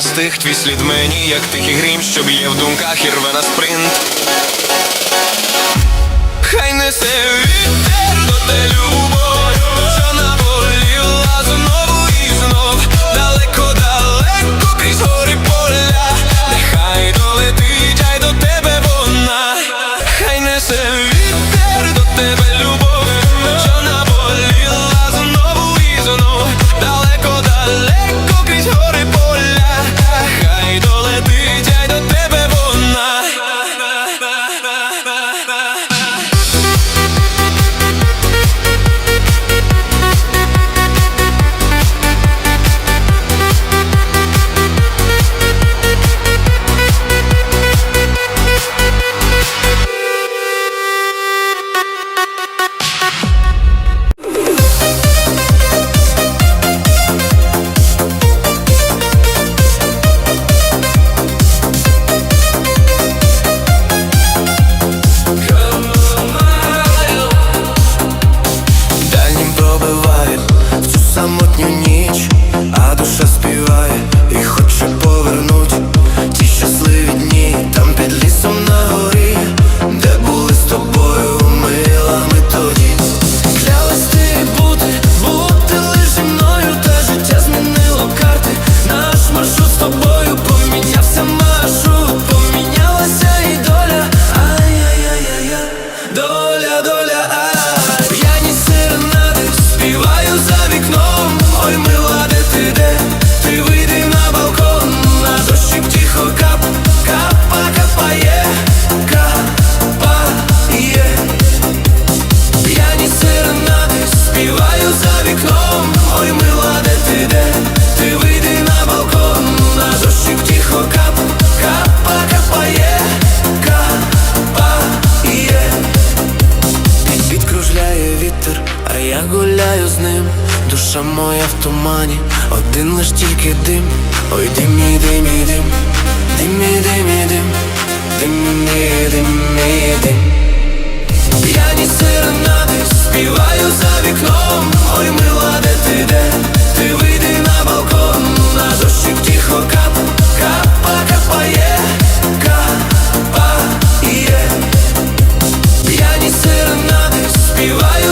застиг твій слід мені, як тихий грім, що б'є в думках і рве на спринт. Хай несе вітер до телю.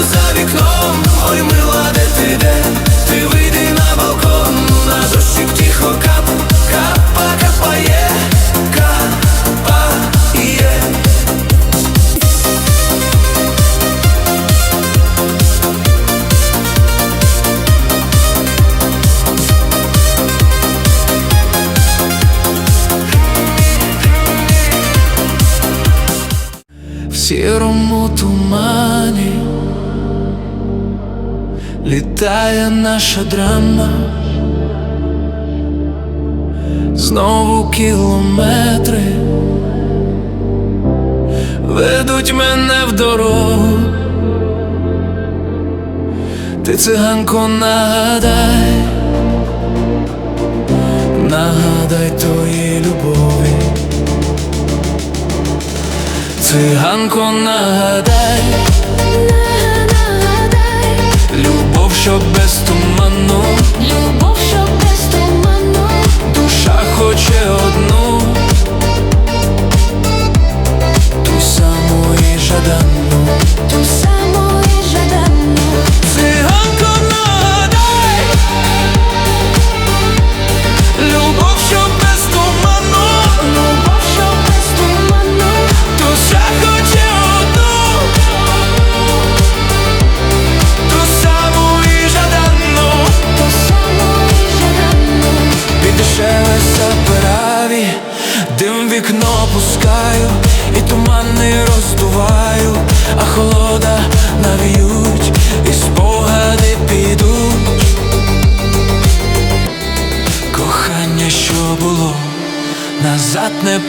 За вікном, ой мила, де ти де, ти вийди на балкон. Тає наша драма, знову кілометри. Ведуть мене в дорогу, ти циганко нагадай, нагадай тої любові, циганко нагадай. що без туману.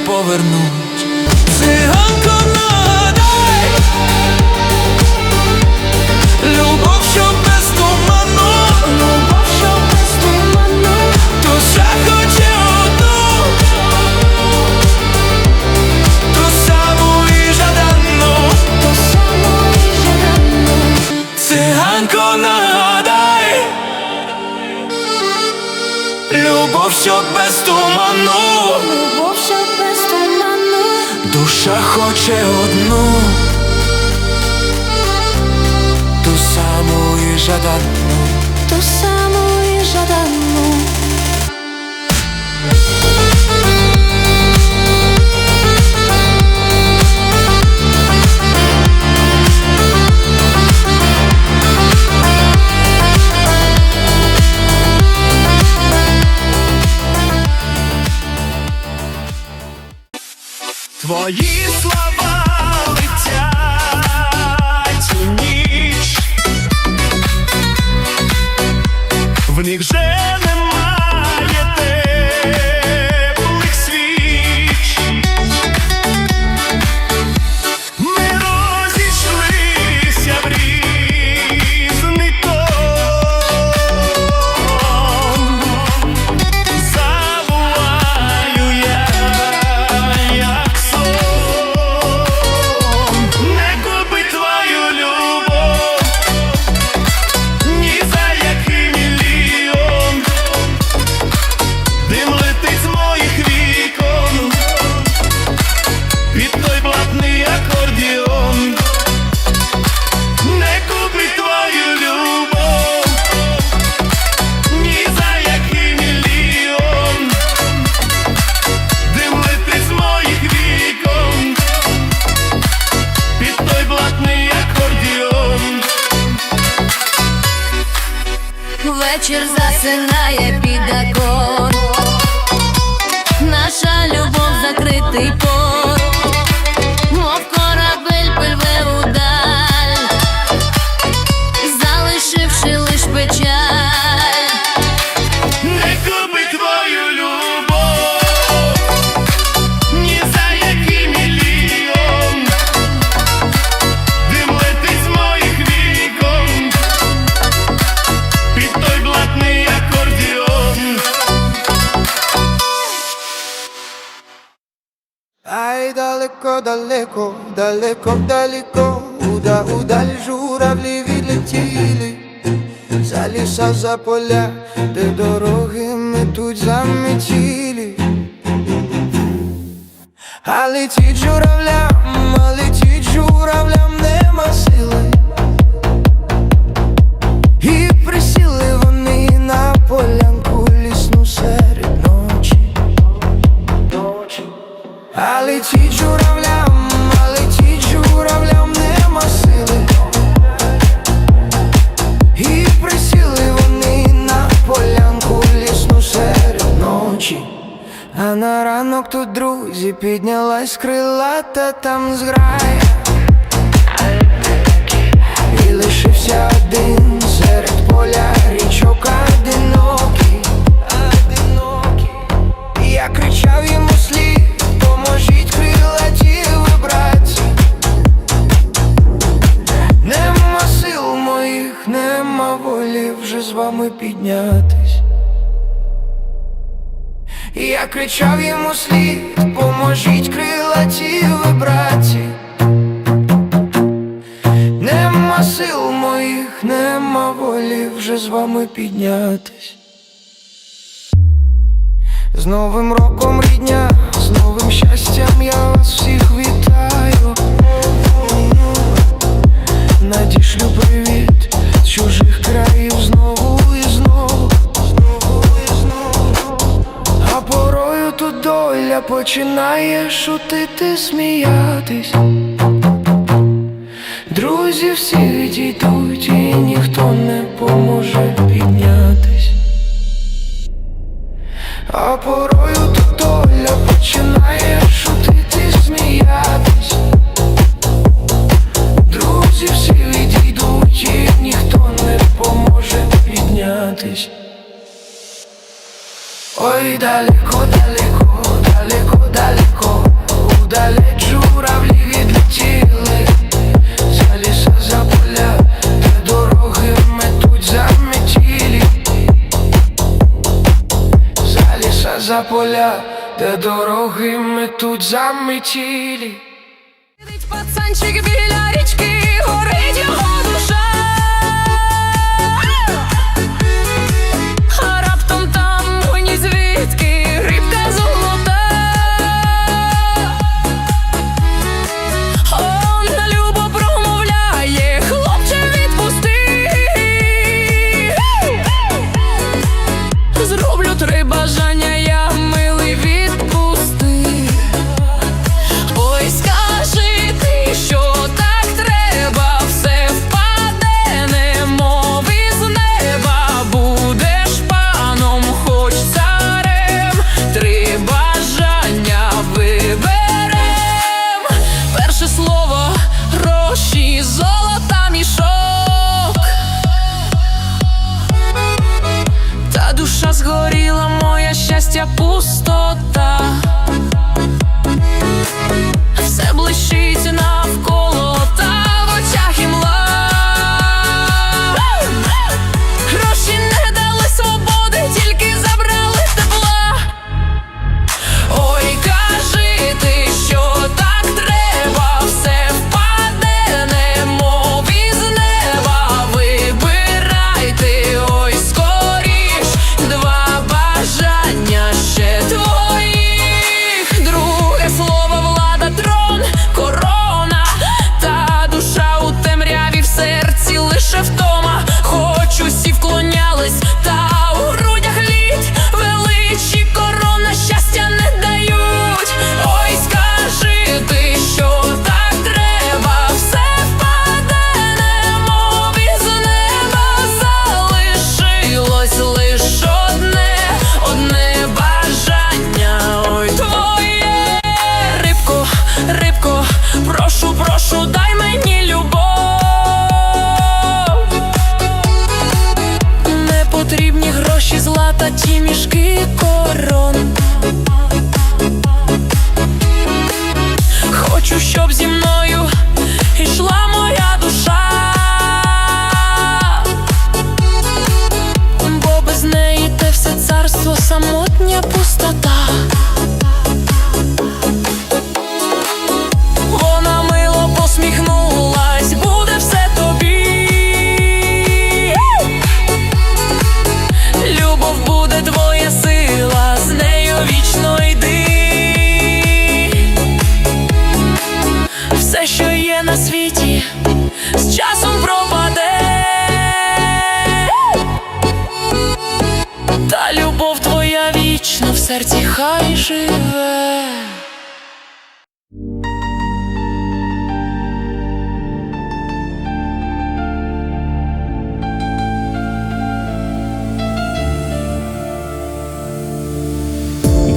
поверну. далеко, далеко, далеко, Куда удаль журавлі відлетіли, за ліса, за поля, де дороги ми тут заметіли. А летіть журавлям, а летіть журавлям нема сили. І присіли вони на полянку лісну серед ночі. А летіть журавлям Якась крилата там зграє Кричав йому слід, поможіть крилаті ви, браті, нема сил моїх, нема волі вже з вами піднятись. З новим роком рідня, з новим щастям я вас всіх вітаю, надішлю привіт з чужих країв знову. Доля починає шутити, сміятись. Друзі всі відійдуть і ніхто не поможе піднятись. А порою тут доля починає шутити, сміятись. Друзі всі відійдуть і ніхто не поможе піднятись. Ой, далеко, далеко, далеко, Удалеч журавлі відлетіли За ліса, за поля, де дороги метуть заметілі За ліса, за поля, де дороги метуть заметілі пацанчик біля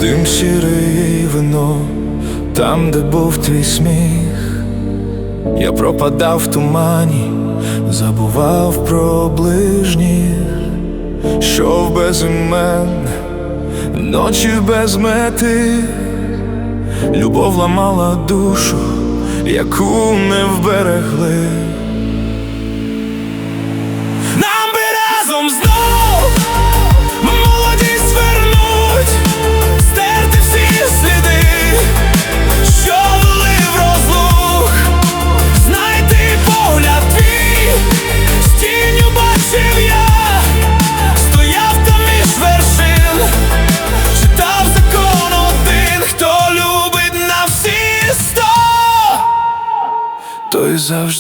Дим сірий вино, там, де був твій сміх, я пропадав в тумані, забував про ближніх, йшов без імен, ночі без мети, любов ламала душу, яку не вберегли.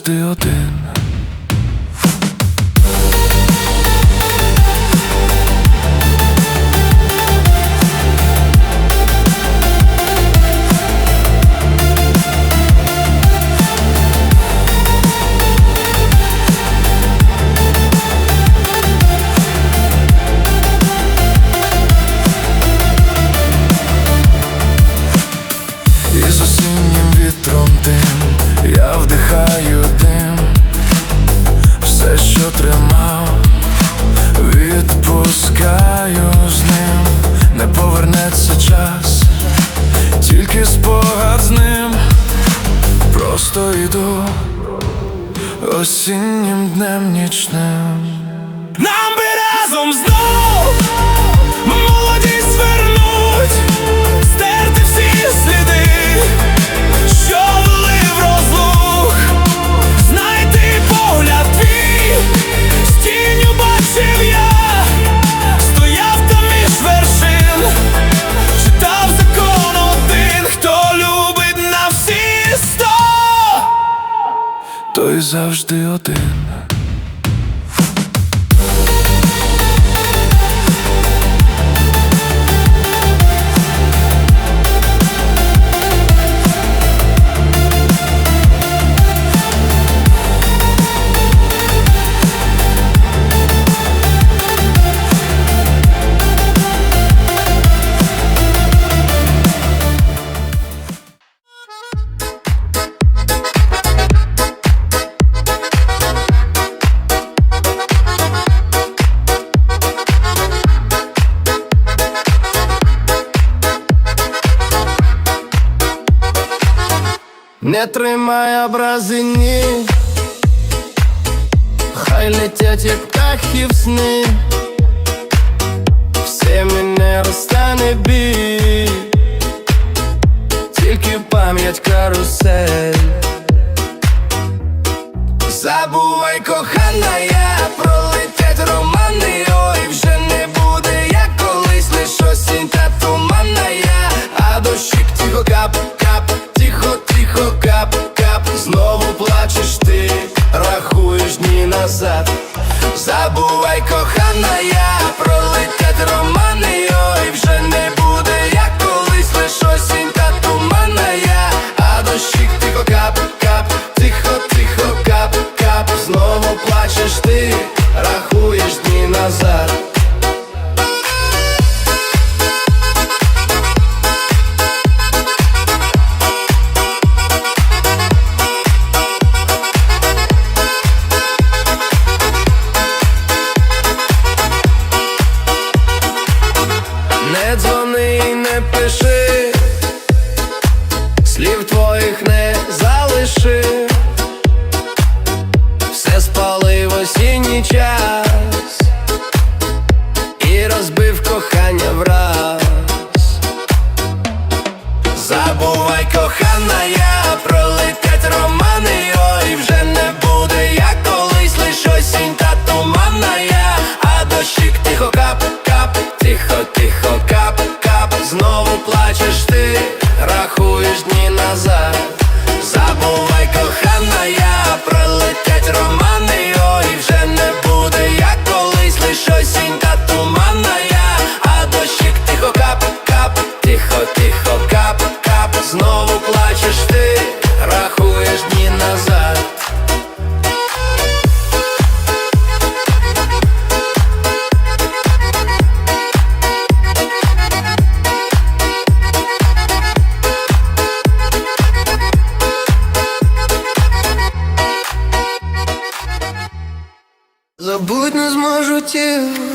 każdy o tym de hotel. Не тримай образи, ні хай летять, як птахи в сни, все мене розстане бій, тільки пам'ять карусель. Забувай, кохана, я пролетять романи. назад, забувай, кохана, я пролетів.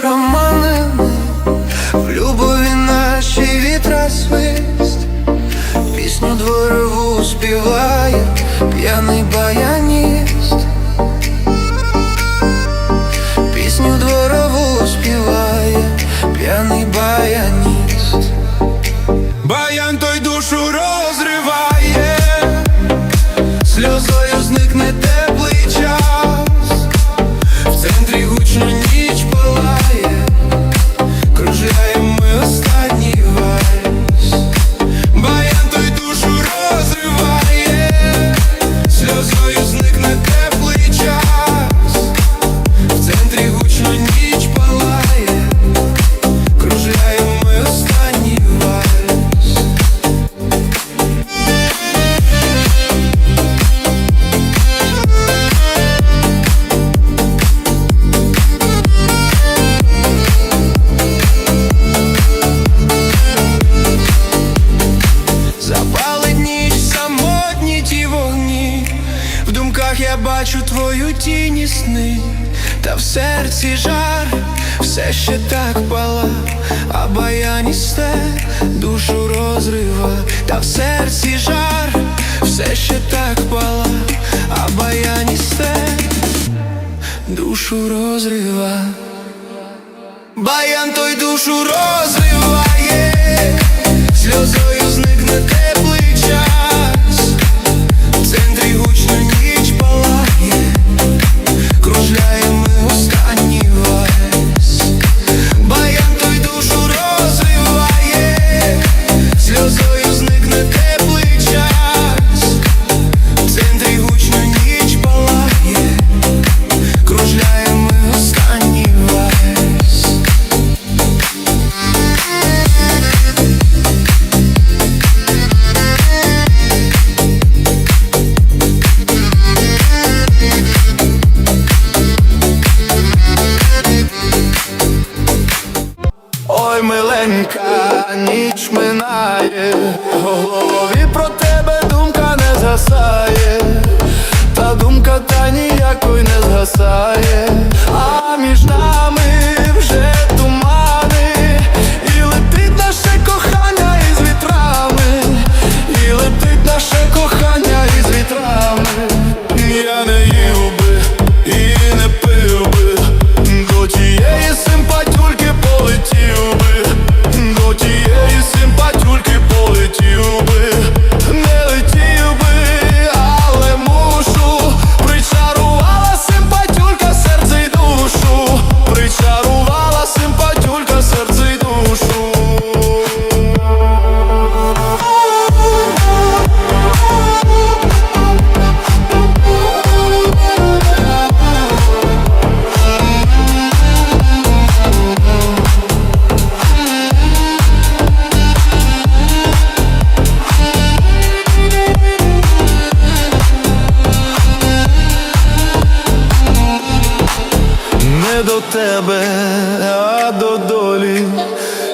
романами, в любові наші вітра свист, пісню дворову співає, п'яний бая. розрива, Баян той душу розрива. не до тебе, а до долі.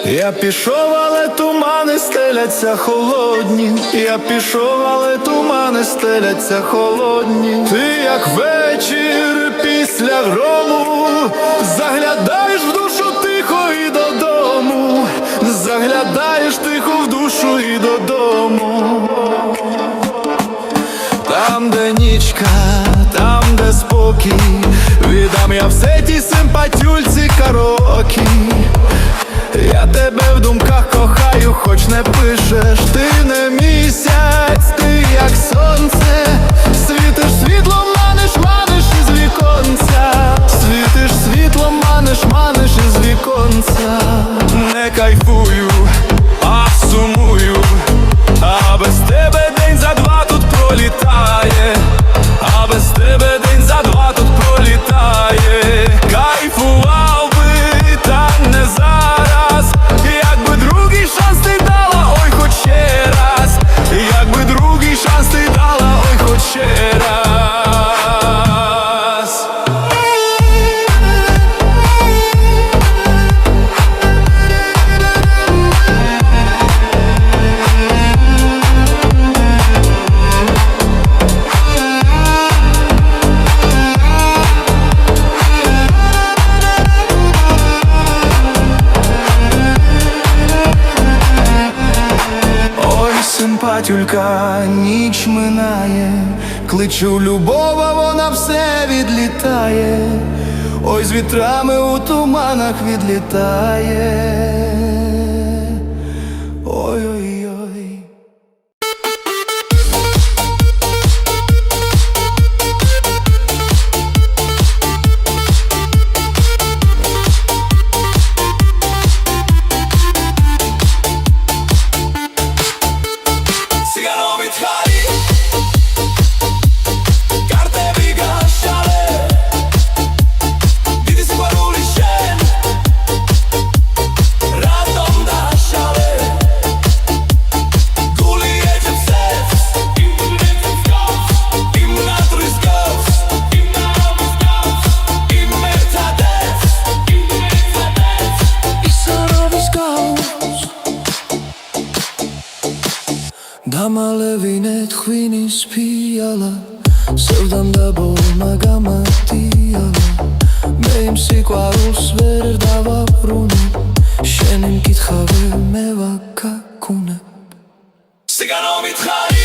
Я пішов, але тумани стеляться холодні. Я пішов, але тумани стеляться холодні. Ти, як вечір після грому, заглядаєш в душу тихо і додому, заглядаєш тихо в душу і додому. роки, віддам я все ті симпатюльці караокі я тебе в думках кохаю, хоч не пишеш, ти не місяць, ти як сонце, світиш світлом, маниш, маниш із віконця, світиш світлом, маниш, маниш із віконця, не кайфую. Кричу, любова, вона все відлітає, ой з вітрами у туманах відлітає. Ой-ой. ამალე ვინე თქვინის ფიალა სევდამ და ბოლმა გამატიალა. მე იმ სიყვარულს ვერ დავაბრუნებ შენი მკითხავე მე ვაკაკუნებ სიგანო მითხარი!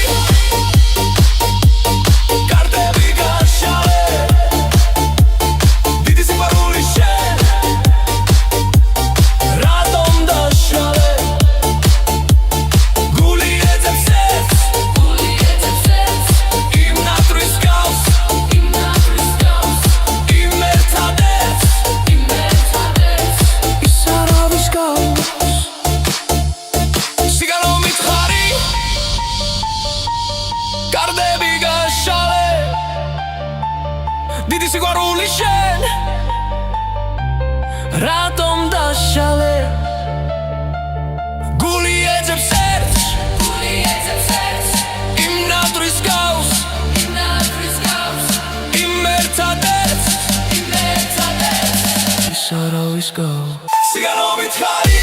დიდი სიყვარული შენ. რატომ დაშალე? გული ეძებს ერთ. გული ეძებს ერთ. იმ ნატრის გავს. იმ ნატრის გავს. იმ ერთად ერთ. იმ ერთად ერთ. ის არავის გავს. სიგანობით ხარ